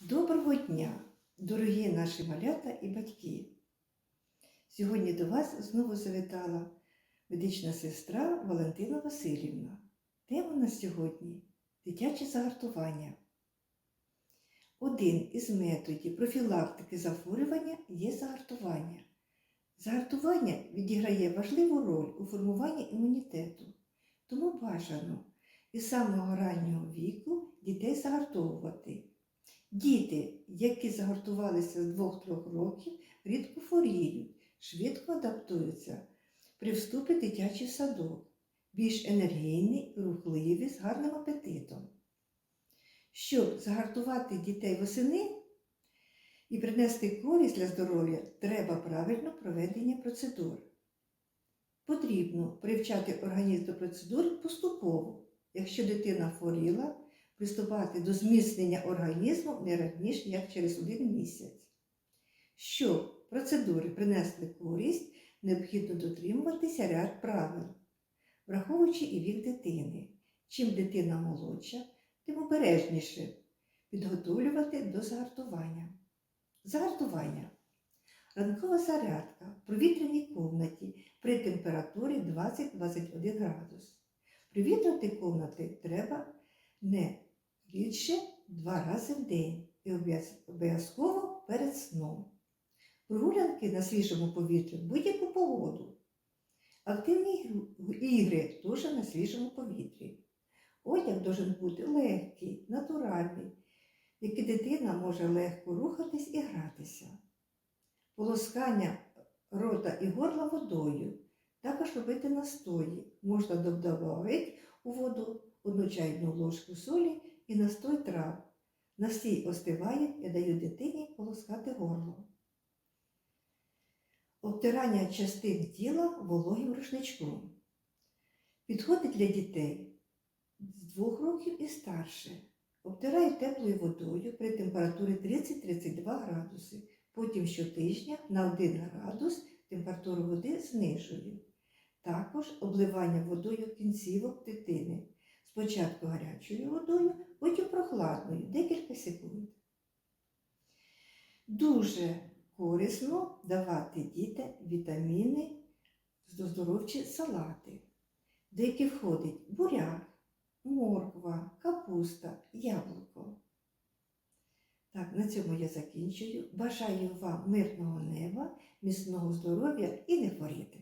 Доброго дня, дорогі наші малята і батьки! Сьогодні до вас знову завітала медична сестра Валентина Васильівна. Тема на сьогодні дитяче загартування. Один із методів профілактики захворювання є загартування. Загартування відіграє важливу роль у формуванні імунітету, тому бажано із самого раннього віку дітей загартовувати. Діти, які загортувалися з 2-3 років, рідко хворіють, швидко адаптуються при вступі дитячий садок, більш енергійні, рухливі, з гарним апетитом. Щоб загартувати дітей восени і принести користь для здоров'я, треба правильно проведення процедур. Потрібно привчати організм до процедур поступово. Якщо дитина хворіла, приступати до зміцнення організму не раніше, як через один місяць. Щоб процедури принесли користь, необхідно дотримуватися ряд правил, враховуючи і вік дитини. Чим дитина молодша, тим обережніше підготовлювати до загартування. Загартування. Ранкова зарядка в провітряній кімнаті при температурі 20-21 градус. Привітряти кімнати треба не рідше два рази в день і обов'язково перед сном. Прогулянки на свіжому повітрі в будь-яку погоду. Активні ігри теж на свіжому повітрі. Одяг должен бути легкий, натуральний, який дитина може легко рухатись і гратися. Полоскання рота і горла водою. Також робити настої. Можна додавати у воду одну чайну ложку солі і настой трав. Настій остиває і даю дитині полоскати горло. Обтирання частин тіла вологим рушничком. Підходить для дітей з 2 років і старше. Обтираю теплою водою при температурі 30-32 градуси. Потім щотижня на 1 градус температуру води знижую. Також обливання водою кінцівок дитини. Спочатку гарячою водою, потім прохладною, декілька секунд. Дуже корисно давати дітям вітаміни, здоровчі салати, до яких входить буряк, морква, капуста, яблуко. Так, на цьому я закінчую. Бажаю вам мирного неба, міцного здоров'я і не хворіти.